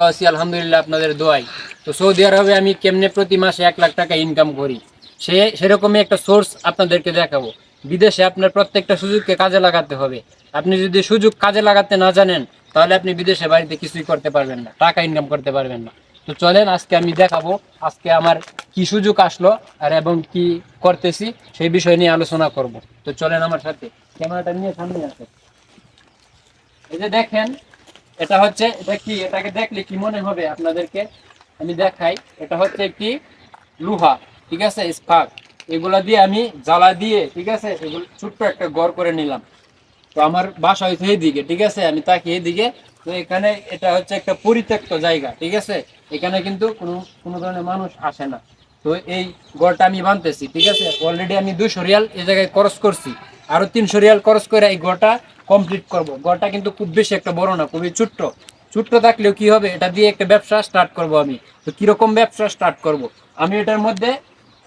আছি, আলহামদুলিল্লাহ আপনাদের দোয়াই। তো সৌদি আরবে আমি কেমনে প্রতি মাসে এক লাখ টাকা ইনকাম করি? সে সেরকমই একটা সোর্স আপনাদেরকে দেখাবো। বিদেশে আপনার প্রত্যেকটা সুযোগকে কাজে লাগাতে হবে। আপনি যদি সুযোগ কাজে লাগাতে না জানেন, তাহলে আপনি বিদেশে বাড়িতে কিছুই করতে পারবেন না, টাকা ইনকাম করতে পারবেন না। তো চলেন, আজকে আমি দেখাবো, আজকে আমার কি সুযোগ আসলো আর এবং কি করতেছি, সেই বিষয় নিয়ে আলোচনা করব। তো চলেন আমার সাথে। ক্যামেরাটা নিয়ে সামনে আসে এই যে দেখেন এটা হচ্ছে, এটা কি, এটাকে দেখলে কি মনে হবে আপনাদেরকে? আমি দেখাই, এটা হচ্ছে একটি লোহা, ঠিক আছে? স্পার্ক। এগুলা দিয়ে আমি জ্বালা দিয়ে, ঠিক আছে? এগুলো ছোট্ট একটা গড় করে নিলাম। তো আমার বাসা হয়েছে এইদিকে, ঠিক আছে? আমি তাকি এইদিকে। তো এখানে এটা হচ্ছে একটা পরিত্যক্ত জায়গা, ঠিক আছে? এখানে কিন্তু কোনো কোনো ধরনের মানুষ আসে না। তো এই গড়টা আমি বানতেছি, ঠিক আছে? অলরেডি আমি দুশো রিয়াল এই জায়গায় খরচ করছি। আরও তিনশো রিয়াল খরচ করে এই গড়টা কমপ্লিট করব। গড়টা কিন্তু খুব বেশি একটা বড় না, খুবই ছোট্ট। ছোট্ট থাকলেও কি হবে, এটা দিয়ে একটা ব্যবসা স্টার্ট করব আমি। তো কীরকম ব্যবসা স্টার্ট করব? আমি এটার মধ্যে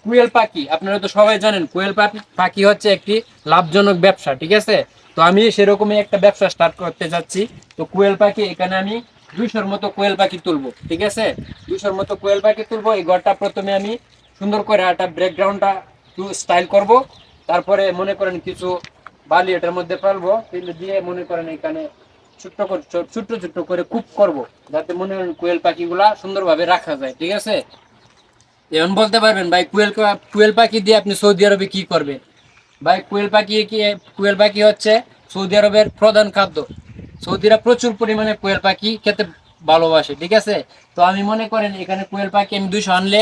কুয়েল পাখি, আপনারা তো সবাই জানেন, কুয়েল পাখি পাখি হচ্ছে একটি লাভজনক ব্যবসা, ঠিক আছে? তো আমি সেরকমই একটা ব্যবসা স্টার্ট করতে যাচ্ছি। তো কুয়েল পাখি, এখানে আমি দুইশোর মতো কোয়েল পাখি তুলবো, ঠিক আছে? দুইশোর মতো কোয়েল পাখি তুলবো, এই ঘরটা প্রথমে আমি সুন্দর করে একটা ব্যাকগ্রাউন্ডটা একটু স্টাইল করব। তারপরে মনে করেন কিছু বালি এটার মধ্যে ফেলব, ফেলে দিয়ে মনে করেন এখানে ছোট্ট করে, ছোট, ছোট্ট করে কূপ করব, যাতে মনে করেন কোয়েল পাখিগুলা সুন্দরভাবে রাখা যায়, ঠিক আছে? এখন বলতে পারবেন, ভাই, কুয়েল কুয়েল পাখি দিয়ে আপনি সৌদি আরবে কি করবেন? ভাই, কুয়েল পাখি কি, কুয়েল পাখি হচ্ছে সৌদি আরবের প্রধান খাদ্য। সৌদিরা প্রচুর পরিমাণে কোয়েল পাখি খেতে ভালোবাসে, ঠিক আছে? তো আমি মনে করেন এখানে কোয়েল পাখি আমি দুশো আনলে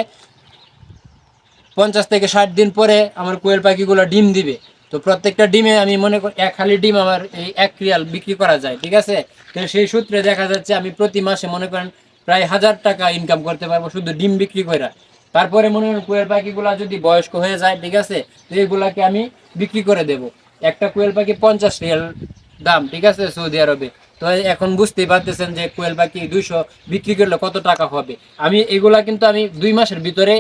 পঞ্চাশ থেকে ষাট দিন পরে আমার কোয়েল পাখিগুলো ডিম দিবে। তো প্রত্যেকটা ডিমে আমি মনে করি এক খালি ডিম আমার এই এক রিয়াল বিক্রি করা যায়, ঠিক আছে? তো সেই সূত্রে দেখা যাচ্ছে আমি প্রতি মাসে মনে করেন প্রায় হাজার টাকা ইনকাম করতে পারব শুধু ডিম বিক্রি করে তারপরে মনে করেন কোয়েল পাখিগুলো যদি বয়স্ক হয়ে যায়, ঠিক আছে, তো এইগুলাকে আমি বিক্রি করে দেব। একটা কোয়েল পাখি পঞ্চাশ রিয়াল দাম, ঠিক আছে, সৌদি আরবে। তো এখন বুঝতেই পারতেছেন যে কোয়েল পাখি দুইশো বিক্রি করলে কত টাকা হবে। আমি এগুলা কিন্তু আমি দুই মাসের ভিতরে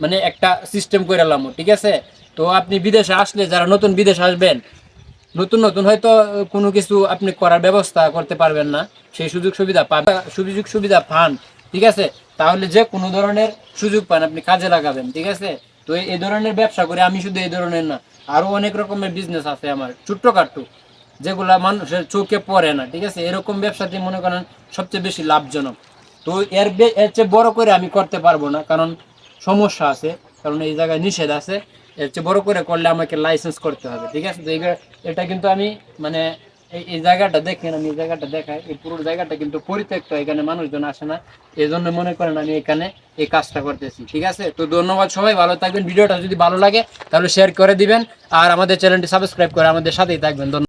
মানে একটা সিস্টেম করে এলাম ঠিক আছে? তো আপনি বিদেশে আসলে যারা নতুন বিদেশ আসবেন, নতুন নতুন হয়তো কোনো কিছু আপনি করার ব্যবস্থা করতে পারবেন না, সেই সুযোগ সুবিধা পাবেন সুযোগ সুবিধা পান, ঠিক আছে? তাহলে যে কোনো ধরনের সুযোগ পান, আপনি কাজে লাগাবেন, ঠিক আছে? তো এই- ধরনের ব্যবসা করে আমি শুধু এই ধরনের না, আরও অনেক রকমের বিজনেস আছে আমার, ছোট্ট কাট্টু যেগুলা মানুষের চোখে পড়ে না, ঠিক আছে? এরকম ব্যবসাতে মনে করেন সবচেয়ে বেশি লাভজনক। তো এর এর চেয়ে বড় করে আমি করতে পারব না, কারণ সমস্যা আছে, কারণ এই জায়গায় নিষেধ আছে। এর চেয়ে বড় করে করলে আমাকে লাইসেন্স করতে হবে, ঠিক আছে? এটা কিন্তু আমি মানে এই এই জায়গাটা দেখেন, আমি এই জায়গাটা দেখাই, এই পুরো জায়গাটা কিন্তু পরিত্যক্ত, এখানে মানুষজন আসে না। এই জন্য মনে করেন আমি এখানে এই কাজটা করতেছি, ঠিক আছে? তো ধন্যবাদ সবাই, ভালো থাকবেন। ভিডিওটা যদি ভালো লাগে, তাহলে শেয়ার করে দিবেন, আর আমাদের চ্যানেলটি সাবস্ক্রাইব করে আমাদের সাথেই থাকবেন। ধন্যবাদ।